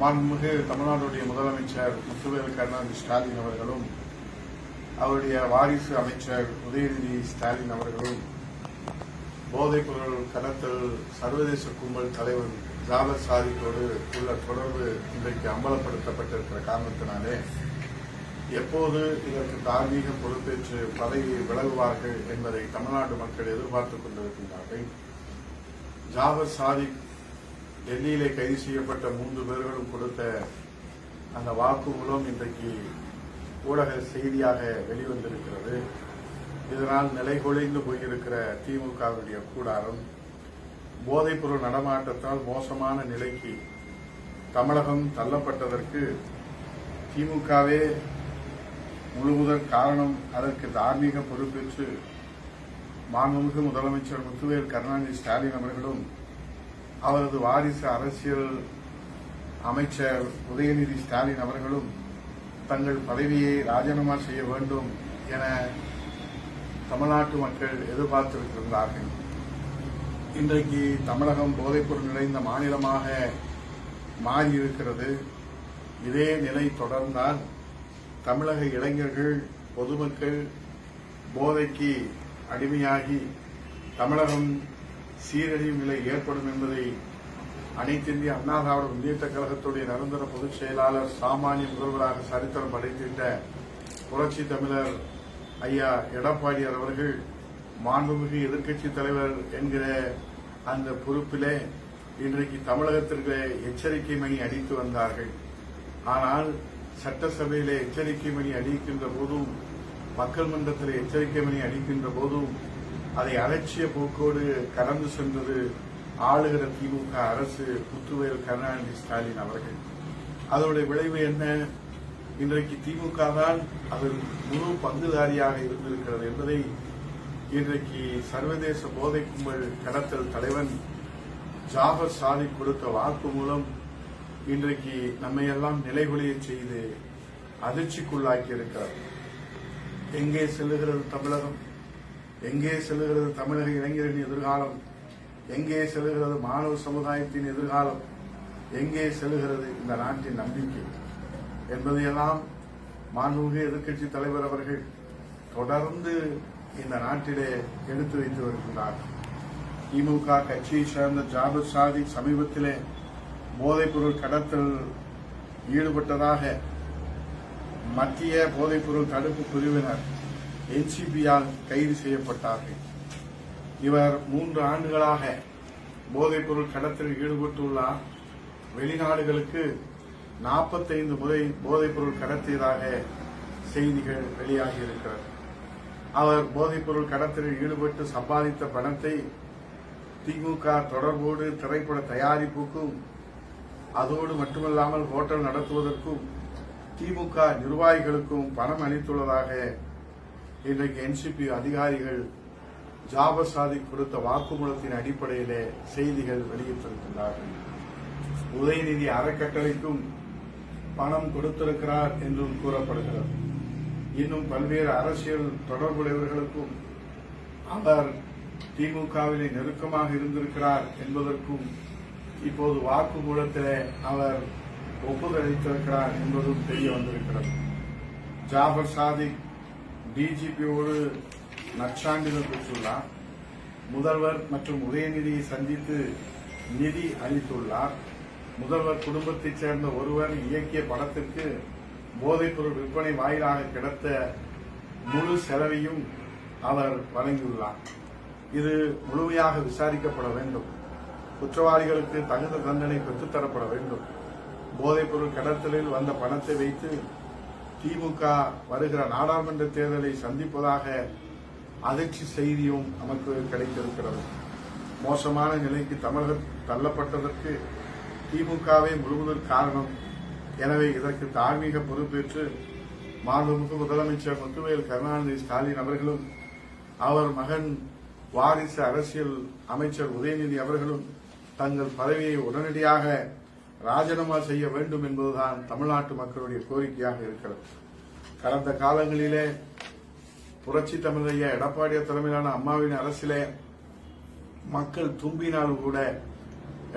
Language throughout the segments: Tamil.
மாண்புமிகு தமிழ்நாடுடைய முதலமைச்சர் முத்துவேல் கருணாநிதி ஸ்டாலின் அவர்களும் அவருடைய வாரிசு அமைச்சர் உதயநிதி ஸ்டாலின் அவர்களும் போதைப்பொருள் கடத்தல் சர்வதேச கும்பல் தலைவர் ஜாபர் சாதிக்கோடு உள்ள தொடர்பு இன்றைக்கு அம்பலப்படுத்தப்பட்டிருக்கிற காரணத்தினாலே எப்போது இதற்கு தார்மீக பொறுப்பேற்று பதவியை விலகுவார்கள் என்பதை தமிழ்நாடு மக்கள் எதிர்பார்த்துக் கொண்டிருக்கின்றார்கள். ஜாபர் சாதிக் டெல்லியிலே கைது செய்யப்பட்ட மூன்று பேர்களும் கொடுத்த அந்த வாக்குமூலம் இன்றைக்கு ஊடக செய்தியாக வெளிவந்திருக்கிறது. இதனால் நிலைகுலைந்து போயிருக்கிற திமுகவுடைய கூடாரம் போதைப்பொருள் நடமாட்டத்தால் மோசமான நிலைக்கு தமிழகம் தள்ளப்பட்டதற்கு திமுகவே முழுவதற் காரணம். அதற்கு தார்மீக பொறுப்பேற்று மாண்புமிகு முதலமைச்சர் முத்துவேல் கருணாநிதி ஸ்டாலின் அவர்களும் அவரது வாரிசு அரசியல் அமைச்சர் உதயநிதி ஸ்டாலின் அவர்களும் தங்கள் பதவியை ராஜினாமா செய்ய வேண்டும் என தமிழ்நாட்டு மக்கள் எதிர்பார்த்திருக்கிறார்கள் இன்றைக்கு தமிழகம் போதைப்பொருள் நிறைந்த மாநிலமாக மாறியிருக்கிறது. இதே நிலை தொடர்ந்தால் தமிழக இளைஞர்கள் பொதுமக்கள் போதைக்கு அடிமையாகி தமிழகம் சீரழியும் நிலை ஏற்படும் என்பதை அனைத்திந்திய அண்ணா திராவிட முன்னேற்ற கழகத்துடைய நிரந்தர பொதுச் செயலாளர் சாமானிய முதல்வராக சரித்திரம் படைத்திட்ட புரட்சி தமிழர் ஐயா எடப்பாடியார் அவர்கள் மாண்புமிகு எதிர்க்கட்சி தலைவர் என்கிற அந்த பொறுப்பிலே இன்றைக்கு தமிழகத்திற்கு எச்சரிக்கை மணி அடித்து வந்தார்கள். ஆனால் சட்டசபையிலே எச்சரிக்கை மணி அடிக்கின்ற போதும் மக்கள் மன்றத்தில் எச்சரிக்கை மணி அடிக்கின்ற போதும் அதை அலட்சிய போக்கோடு கடந்து சென்றது ஆளுகிற திமுக அரசு புத்துவேல் கருணாநிதி ஸ்டாலின் அவர்கள். அதனுடைய விளைவு என்ன? இன்றைக்கு திமுக தான் அதன் முழு பங்குதாரியாக இருந்திருக்கிறது என்பதை இன்றைக்கு சர்வதேச போதை கும்பல் கடத்தல் தலைவன் ஜாஃபர் சாதிக் கொடுத்த வாக்கு மூலம் இன்றைக்கு நம்மையெல்லாம் நிலைகுலைய செய்து அதிர்ச்சிக்குள்ளாக்கி இருக்கிறார் எங்கே செல்லுகிறது தமிழகம்? எங்கே செல்லுகிறது தமிழக இளைஞரின் எதிர்காலம்? எங்கே செல்லுகிறது மாணவ சமுதாயத்தின் எதிர்காலம்? எங்கே செல்லுகிறது இந்த நாட்டின் நம்பிக்கை? என்பதையெல்லாம் மாண்புமிகு எதிர்க்கட்சி தலைவர் அவர்கள் தொடர்ந்து இந்த நாட்டிலே எடுத்து வைத்து வருகின்றார். திமுக கட்சியை சேர்ந்த ஜாபர் சாதி சமீபத்திலே போதைப்பொருள் கடத்தல் ஈடுபட்டதாக மத்திய போதைப்பொருள் தடுப்பு பிரிவினர் என்சிபியால் கைது செய்யப்பட்டார்கள். இவர் மூன்று ஆண்டுகளாக போதைப்பொருள் கடத்தில் ஈடுபட்டுள்ளார். வெளிநாடுகளுக்கு நாற்பத்தைந்து முறை போதைப்பொருள் கடத்தியதாக செய்திகள் வெளியாகி இருக்கிறது அவர் போதைப்பொருள் கடத்தலில் ஈடுபட்டு சம்பாதித்த பணத்தை திமுக தொடர்போடு திரைப்பட தயாரிப்புக்கும் அதோடு மட்டுமல்லாமல் ஹோட்டல் நடத்துவதற்கும் திமுக நிர்வாகிகளுக்கும் பணம் அளித்துள்ளதாக இன்றைக்கு என்சிபி அதிகாரிகள் ஜாபர் சாதிக் கொடுத்த வாக்குமூலத்தின் அடிப்படையிலே செய்திகள் வெளியிட்டிருக்கின்றார்கள். உதயநிதி அறக்கட்டளைக்கும் பணம் கொடுத்திருக்கிறார் என்றும் கூறப்படுகிறது. இன்னும் பல்வேறு அரசியல் தொடர்புடையவர்களுக்கும் அவர் திமுகவிலே நெருக்கமாக இருந்திருக்கிறார் என்பதற்கும் இப்போது வாக்குமூலத்திலே அவர் ஒப்புதல் அளித்திருக்கிறார் என்பதும் தெரிய வந்திருக்கிறது. ஜாபர் சாதிக் டிஜிபியோடு நற்சான்றிதழ் பெற்றுள்ளார். முதல்வர் மற்றும் உதயநிதியை சந்தித்து நிதி அளித்துள்ளார். முதல்வர் குடும்பத்தைச் சேர்ந்த ஒருவர் இயக்கிய படத்திற்கு போதைப்பொருள் விற்பனை வாயிலாக கிடைத்த முழு செலவையும் அவர் வழங்கியுள்ளார். இது முழுமையாக விசாரிக்கப்பட வேண்டும். குற்றவாளிகளுக்கு தகுந்த தண்டனை பெற்றுத்தரப்பட வேண்டும். போதைப்பொருள் கடத்தலில் வந்த பணத்தை வைத்து திமுக வருகிற நாடாளுமன்ற தேர்தலை சந்திப்பதாக அதிர்ச்சி செய்தியும் நமக்கு கிடைத்திருக்கிறது. மோசமான நிலைக்கு தமிழகம் தள்ளப்பட்டதற்கு திமுகவே முழுவதற்கு காரணம். எனவே இதற்கு தார்மீக பொறுப்பேற்று மாண்புமிகு முதலமைச்சர் முத்துவேல் கருணாநிதி ஸ்டாலின் அவர்களும் அவர் மகன் வாரிசு அரசியல் அமைச்சர் உதயநிதி அவர்களும் தங்கள் பதவியை உடனடியாக ராஜினாமா செய்ய வேண்டும் என்பதுதான் தமிழ்நாட்டு மக்களுடைய கோரிக்கையாக இருக்கிறது. கடந்த காலங்களிலே புரட்சி தமிழைய எடப்பாடிய தலைமையிலான அம்மாவின் அரசிலே மக்கள் தும்பினாலும் கூட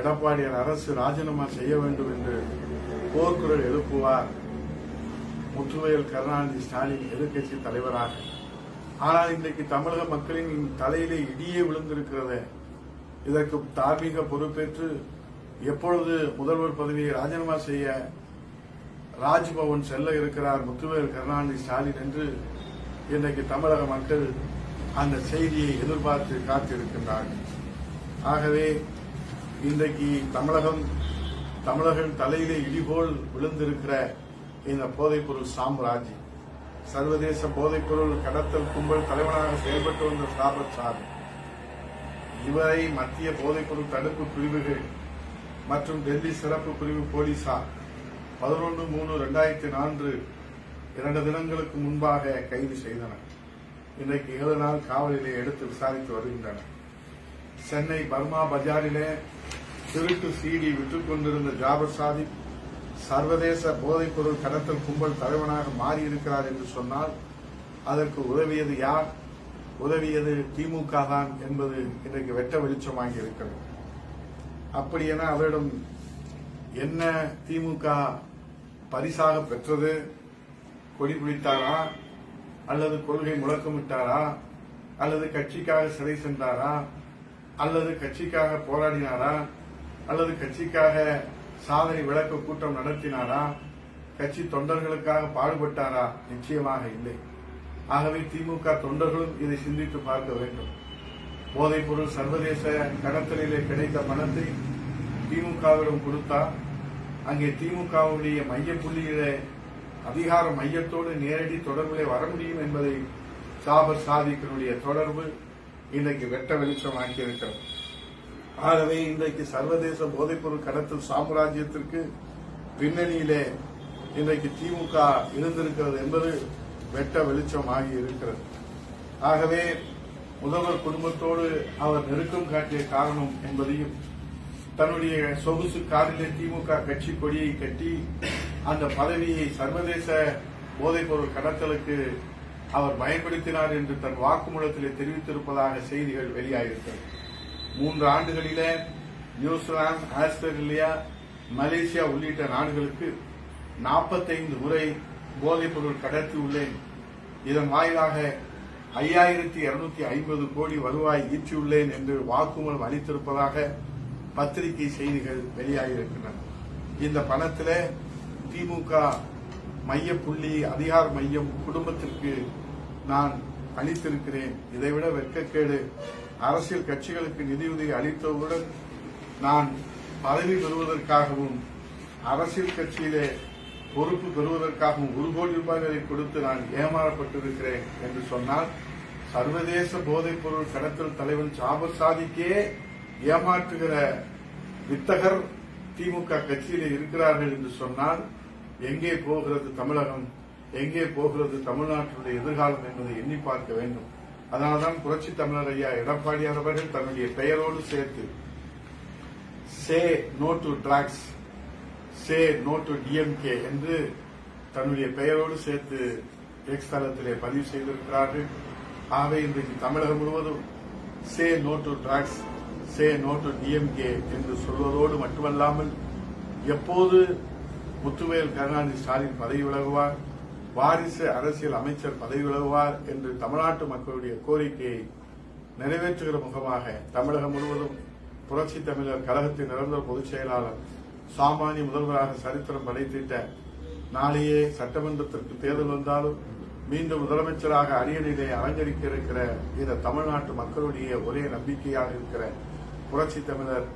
எடப்பாடியார் அரசு ராஜினாமா செய்ய வேண்டும் என்று போர்க்குரல் எழுப்புவார் முத்துவேல் கருணாநிதி ஸ்டாலின் எதிர்க்கட்சி தலைவராக. ஆனால் இன்றைக்கு தமிழக மக்களின் தலையிலே இடியே விழுந்திருக்கிறது. இதற்கு தார்மீக பொறுப்பேற்று எப்பொழுது முதல்வர் பதவியை ராஜினாமா செய்ய ராஜ்பவன் செல்ல இருக்கிறார் முத்துவேல் கருணாநிதி ஸ்டாலின் என்று இன்றைக்கு தமிழக மக்கள் அந்த செய்தியை எதிர்பார்த்து காத்திருக்கின்றார்கள். ஆகவே இன்றைக்கு தமிழகம் தமிழர்கள் தலையிலே இடிபோல் விழுந்திருக்கிற இந்த போதைப்பொருள் சாம்ராஜ்யம். சர்வதேச போதைப்பொருள் கடத்தல் கும்பல் தலைவனாக செயல்பட்டு வந்த சாபத் சார் இவரை மத்திய போதைப்பொருள் தடுப்பு பிரிவுகள் மற்றும் டெல்லி சிறப்பு பிரிவு போலீசார் பதினொன்று மூணு ரெண்டாயிரத்தி நான்கு இரண்டு தினங்களுக்கு முன்பாக கைது செய்தனர். இன்றைக்கு ஏழு நாள் காவலிலே எடுத்து விசாரித்து வருகின்றனர். சென்னை பர்மா பஜாரிலே திருட்டு சீடி விற்றுக்கொண்டிருந்த ஜாபர் சாதிப் சர்வதேச போதைப்பொருள் கடத்தல் கும்பல் தலைவனாக மாறியிருக்கிறார் என்று சொன்னால் அதற்கு உதவியது யார்? உதவியது திமுக தான் என்பது இன்றைக்கு வெட்ட வெளிச்சமாகி இருக்கிறது. அப்படியென அவரிடம் என்ன திமுக பரிசாக பெற்றது? கொடி பிடித்தாரா அல்லது கொள்கை முழக்கமிட்டாரா? அல்லது கட்சிக்காக சிறை சென்றாரா? அல்லது கட்சிக்காக போராடினாரா? அல்லது கட்சிக்காக சாதனை விளக்க கூட்டம் நடத்தினாரா? கட்சி தொண்டர்களுக்காக பாடுபட்டாரா? நிச்சயமாக இல்லை. ஆகவே திமுக தொண்டர்களும் இதை சிந்தித்து பார்க்க வேண்டும். போதைப்பொருள் சர்வதேச கடத்தலிலே கிடைத்த பணத்தை திமுகவிடம் கொடுத்தா அங்கே திமுகவுடைய மைய புள்ளியிலே அதிகார மையத்தோடு நேரடி தொடர்பிலே வர முடியும் என்பதை சாபர் சாதிக்கினுடைய தொடர்பு இன்றைக்கு வெட்ட வெளிச்சமாக்கி இருக்கிறது. ஆகவே இன்றைக்கு சர்வதேச போதைப்பொருள் கடத்தல் சாம்ராஜ்யத்திற்கு பின்னணியிலே இன்றைக்கு திமுக இருந்திருக்கிறது என்பது வெட்ட வெளிச்சமாகி இருக்கிறது. ஆகவே முதல்வர் குடும்பத்தோடு அவர் நெருக்கம் காட்டிய காரணம் என்பதையும் தன்னுடைய சொகுசு காரிலே திமுக கட்சி கொடியை கட்டி அந்த பதவியை சர்வதேச போதைப்பொருள் கடத்தலுக்கு அவர் பயன்படுத்தினார் என்று தன் வாக்குமூலத்திலே தெரிவித்திருப்பதாக செய்திகள் வெளியாகியிருக்கிறது. மூன்று ஆண்டுகளிலே நியூசிலாந்து ஆஸ்திரேலியா மலேசியா உள்ளிட்ட நாடுகளுக்கு நாற்பத்தைந்து முறை போதைப்பொருள் கடத்தி உள்ளேன். இதன் வாயிலாக ஐயாயிரத்தி இருநூத்தி ஐம்பது கோடி வருவாய் ஈட்டியுள்ளேன் என்று வாக்குமூலம் அளித்திருப்பதாக பத்திரிகை செய்திகள் வெளியாகியிருக்கின்றன. இந்த பணத்தில் திமுக மைய புள்ளி அதிகார மையம் குடும்பத்திற்கு நான் அளித்திருக்கிறேன். இதைவிட வெட்கக்கேடு. அரசியல் கட்சிகளுக்கு நிதியுதவி அளித்தவுடன் நான் பதவி பெறுவதற்காகவும் அரசியல் கட்சியிலே பொறுப்பு பெறுவதற்காகவும் ஒரு கோடி ரூபாய்களை கொடுத்து நான் ஏமாறப்பட்டிருக்கிறேன் என்று சொன்னால் சர்வதேச போதைப் பொருள் கடத்தல் தலைவன் ஜாபர் சாதிக்கே ஏமாற்றுகிற வித்தகர் திமுக கட்சியில் இருக்கிறார்கள் என்று சொன்னால் எங்கே போகிறது தமிழகம்? எங்கே போகிறது தமிழ்நாட்டினுடைய எதிர்காலம் என்பதை எண்ணி பார்க்க வேண்டும். அதனால்தான் புரட்சி தமிழர் ஐயா எடப்பாடியார் அவர்கள் தன்னுடைய பெயரோடு சேர்த்து say no to drugs say no to DMK என்று தன்னுடைய பெயரோடு சேர்த்து எக்ஸ் தளத்திலே பதிவு செய்திருக்கிறார்கள். ஆகவே இன்றைக்கு தமிழகம் முழுவதும் say no to drugs say no to DMK என்று சொல்வதோடு மட்டுமல்லாமல் எப்போது முத்துவேல் கருணாநிதி ஸ்டாலின் பதவி விலகுவார் வாரிசு அரசியல் அமைச்சர் பதவி விலகுவார் என்று தமிழ்நாட்டு மக்களுடைய கோரிக்கையை நிறைவேற்றுகிற முகமாக தமிழகம் முழுவதும் புரட்சி தமிழர் கழகத்தின் நிரந்தர பொதுச் செயலாளர் சாமானிய முதல்வராக சரித்திரம் படைத்திட்ட நாளையே சட்டமன்றத்திற்கு தேர்தல் வந்தாலும் மீண்டும் முதலமைச்சராக அரியணையிலே அலங்கரிக்க இருக்கிற இந்த தமிழ்நாட்டு மக்களுடைய ஒரே நம்பிக்கையாக இருக்கிற புரட்சி தமிழர்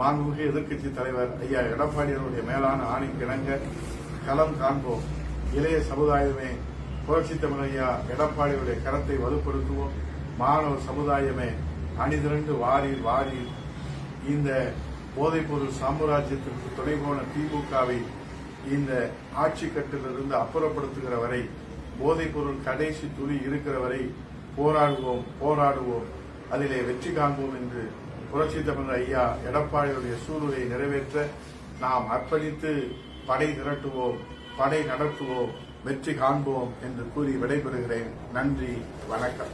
மாண்புமிகு எதிர்க்கட்சி தலைவர் ஐயா எடப்பாடி அவருடைய மேலான ஆணை கிணங்க களம் காண்போம். இளைய சமுதாயமே புரட்சி தமிழர் ஐயா எடப்பாடியுடைய கரத்தை வலுப்படுத்துவோம். மாணவ சமுதாயமே அணிதிரண்டு வாரி வாரி இந்த போதைப்பொருள் சாம்ராஜ்யத்திற்கு துணை போன திமுகவை இந்த ஆட்சி கட்டிலிருந்து அப்புறப்படுத்துகிற வரை போதைப்பொருள் கடைசி துளி இருக்கிற வரை போராடுவோம் போராடுவோம். அதிலே வெற்றி காண்போம் என்று புரட்சி தமிழர் ஐயா எடப்பாடியுடைய சூழலை நிறைவேற்ற நாம் அர்ப்பணித்து படை திரட்டுவோம் படை நடத்துவோம் வெற்றி காண்போம் என்று கூறி விடைபெறுகிறேன். நன்றி வணக்கம்.